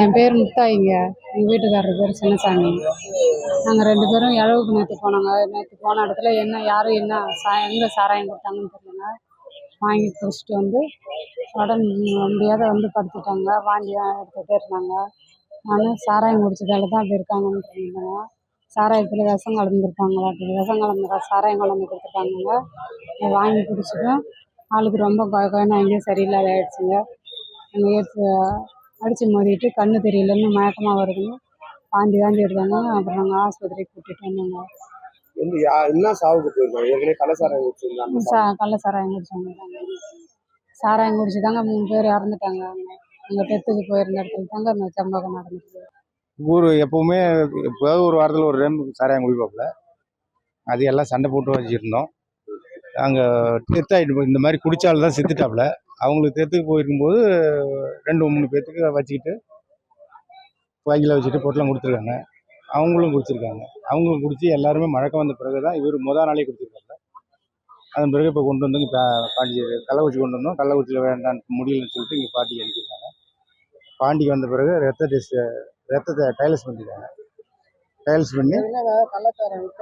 என் பேர் முத்தாயிங்க எங்கள் வீட்டுக்காரர் பேர் சின்னசாமி. நாங்கள் ரெண்டு பேரும் இழவுக்கு நேற்று போனாங்க. நேற்று போன இடத்துல என்ன யாரும் என்ன சா எங்கே சாராயம் கொடுத்தாங்கன்னு தெரியல வாங்கி குடிச்சிட்டு வந்து உடம்பு முடியாத வந்து படுத்துட்டாங்க. வாந்தி எடுத்துகிட்டே இருந்தாங்க நானும் சாராயம் குடிச்சதால தான் அப்படி இருக்காங்கன்னு இருந்தேங்க சாராயத்தில் விஷம் கலந்துருப்பாங்களா? விஷம் கலந்து சாராயம் கலந்து கொடுத்துருக்காங்க அதை வாங்கி குடிச்சிட்டோம். ஆளுக்கு ரொம்ப கொ அங்கேயும் சரியில்லாத ஆயிடுச்சுங்க. எங்கள் அடித்து மோதிட்டு கண்ணு தெரியலன்னு மயக்கமாக வருதுன்னு வாந்தி வாந்தி எடுத்தாங்க அப்புறம் நாங்கள் ஆஸ்பத்திரிக்கு கூட்டிகிட்டு வந்தோங்க. எந்த யா- என்ன சாவுக்கு போயிருக்காங்க ஏற்கனவே கள்ளசாராயம் குடிச்சிருந்தாங்க சா கள்ள சாராயம் குடிச்சாங்க. சாராயம் குடிச்சு தாங்க மூணு பேர் இறந்துட்டாங்க. அங்கே அங்கே டெத்துக்கு போயிருந்த இடத்துல தாங்க அந்த சம்பவம் நடந்துச்சு. ஊர் எப்பவுமே எப்போதாவது ஒரு வாரத்தில் ஒரு டைம் சாராயம் குடிப்பாப்புல. அது எல்லாம் சண்டை போட்டு வச்சுருந்தோம். அங்கே டெத்தாயிட்டு இந்த மாதிரி குடிச்சால் தான் செத்துட்டாப்புல. அவங்களுக்கு டெத்துக்கு போயிருக்கும்போது ரெண்டு மூணு பேர்த்துக்கு வச்சுக்கிட்டு வாங்கியில் வச்சுட்டு பொட்டலம் கொடுத்துருக்காங்க. அவங்களும் குடிச்சிருக்காங்க. அவங்களும் குடித்து எல்லாருமே மழக்கம் வந்த பிறகு தான் இவர் முத நாளே குடிச்சிருக்காங்க அதன் பிறகு இப்போ கொண்டு வந்து இங்கே பாண்டிச்சேரி கள்ளக்குறிச்சி கொண்டு வந்தோம். கள்ளக்குறிச்சியில் வேண்டாம் முடியலன்னு சொல்லிட்டு இங்கே பாட்டி அனுப்பியிருக்காங்க. பாண்டிக்கு வந்த பிறகு ரத்த டெஸ்ட் ரத்தத்தை டைலஸ் பண்ணியிருக்காங்க டயலிஸ் பண்ணி கள்ளச்சாராயம்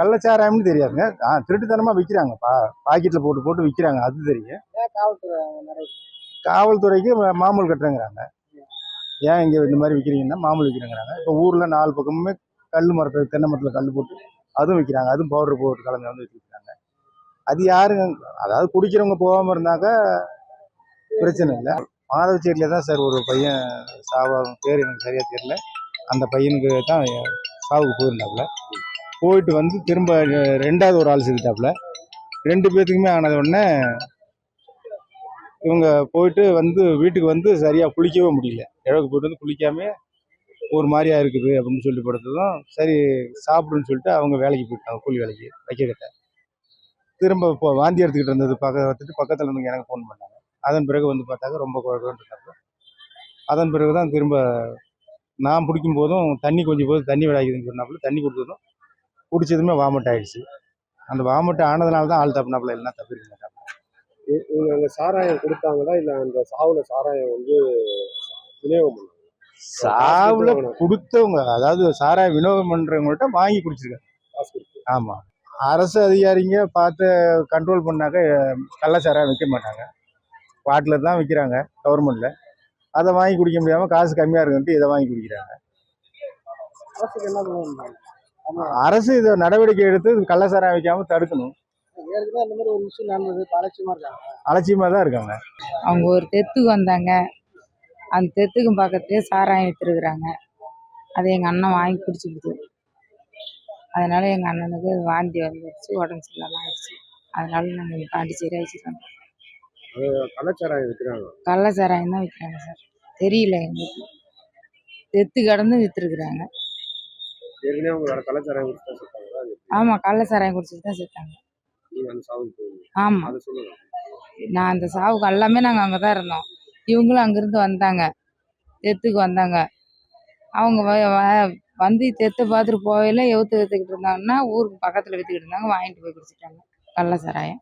கள்ளச்சாராயம்னு தெரியாதுங்க. ஆ திருட்டுத்தனமாக விற்கிறாங்க பா பாக்கெட்டில் போட்டு போட்டு விற்கிறாங்க அது தெரியும். காவல்துறைக்கு மாமூல் கட்டுறேங்கிறாங்க. ஏன் இங்கே இந்த மாதிரி விற்கிறீங்கன்னா மாமூல் விற்கிறேங்கிறாங்க இப்போ ஊரில் நாலு பக்கமுமே கல் மரத்தை தென்னை மரத்தில் கல் போட்டு அதுவும் விற்கிறாங்க அதுவும் பவுடர் போட்டு கலந்து வந்து விற்கிறாங்க அது யாருங்க? அதாவது குடிக்கிறவங்க போகாமல் இருந்தாக்க பிரச்சனை இல்லை. மாதவச்சேரியில் தான் சார் ஒரு பையன் சாவாகும் பேர் எனக்கு சரியாக தெரியல. அந்த பையனுக்கு தான் சாவுக்கு போயிருந்தாப்புல. போயிட்டு வந்து திரும்ப ரெண்டாவது ஒரு ஆள் செத்துட்டாப்புல ரெண்டு பேர்த்துக்குமே ஆனது உடனே இவங்க போயிட்டு வந்து வீட்டுக்கு வந்து சரியாக குளிக்கவே முடியல. இழவுக்கு போயிட்டு வந்து குளிக்காம ஒரு மாதிரியா இருக்குது அப்படின்னு சொல்லி படுத்ததும் சரி சாப்பிடுன்னு சொல்லிட்டு அவங்க வேலைக்கு போயிட்டாங்க கூலி வேலைக்கு வைக்க கட்ட. திரும்ப இப்போ வாந்தி எடுத்துக்கிட்டு இருந்தது பக்க வந்துட்டு பக்கத்தில் இருந்தவங்க எனக்கு ஃபோன் பண்ணாங்க. அதன் பிறகு வந்து பார்த்தாக்க ரொம்ப குழப்பம்னு அதன் பிறகு தான் திரும்ப நான் பிடிக்கும் போதும் தண்ணி கொஞ்சம் போது தண்ணி விடாக்குதுன்னு சொன்னாப்புல. தண்ணி கொடுத்ததும் குடிச்சதுமே வாமிட் ஆயிடுச்சு. அந்த வாமிட் ஆனதுனால தான் ஆள் தப்புனாப்புல இல்லைன்னா தப்பிருக்க மாட்டாங்க. இவங்க அங்க சாராயம் கொடுத்தாங்களா? இல்ல அந்த சாவுல சாராயம் வந்து விநியோகம் சாவுல கொடுத்தவங்க அதாவது சாராய விநியோகம் பண்றவங்கள்ட்ட வாங்கி குடிச்சிருக்காங்க. ஆமா. அரசு அதிகாரிங்க பார்த்து கண்ட்ரோல் பண்ணாக்க கள்ள சாராயம் விற்க மாட்டாங்க. பாட்டில் தான் விற்கிறாங்க கவர்மெண்ட்ல அதை வாங்கி குடிக்க முடியாம காசு கம்மியா இருக்குன்ட்டு இதை வாங்கி குடிக்கிறாங்க. அரசு இதை நடவடிக்கை எடுத்து கள்ள சாராயம் வைக்காம தடுக்கணும். ஏற்கனவே அந்த மாதிரி ஒரு விஷயம் நடந்தது. இப்ப அலட்சியமா தான் இருக்காங்க. அவங்க ஒரு தெத்துக்கு வந்தாங்க. அந்த தெத்துக்கும் பக்கத்துலேயே சாராயம் விற்றுருக்குறாங்க அதை எங்கள் அண்ணன் வாங்கி குடிச்சுக்கிட்டு. அதனால எங்கள் அண்ணனுக்கு வாந்தி வந்துடுச்சு உடம்பு சரியில்லாமல் ஆயிடுச்சு. அதனால நாங்கள் பாண்டிச்சேரி அழைச்சிட்டோம் கள்ளச்சாராயம் விற்கிறாங்க கள்ள சாராயம் தான் விற்கிறாங்க சார். தெரியல எங்களுக்கு. தெத்து கடந்து விற்றுருக்குறாங்க ஏற்கனவே அவங்க வேற கள்ளச்சாராயம் குடிச்சு தான் செத்தாங்களா? அது எப்படி? ஆமாம் கள்ள சாராயம் குடிச்சிட்டு தான் செத்தாங்க. நீங்க அந்த சாவுக்கு போயிருந்தீங்க ஆமாம் அதை சொல்லுங்க. நான் அந்த சாவுக்கு எல்லாமே நாங்கள் அங்கே தான் இருந்தோம். இவங்களும் அங்கேருந்து வந்தாங்க. தெத்துக்கு வந்தாங்க. அவங்க வ- வ- வந்து தெத்தை பார்த்துட்டு போகையில எவுத்து விற்றுக்கிட்டு இருந்தாங்கன்னா ஊருக்கு பக்கத்தில் விற்றுக்கிட்டு இருந்தாங்க வாங்கிட்டு போய் குடிச்சிட்டாங்க. கள்ள சாராயம்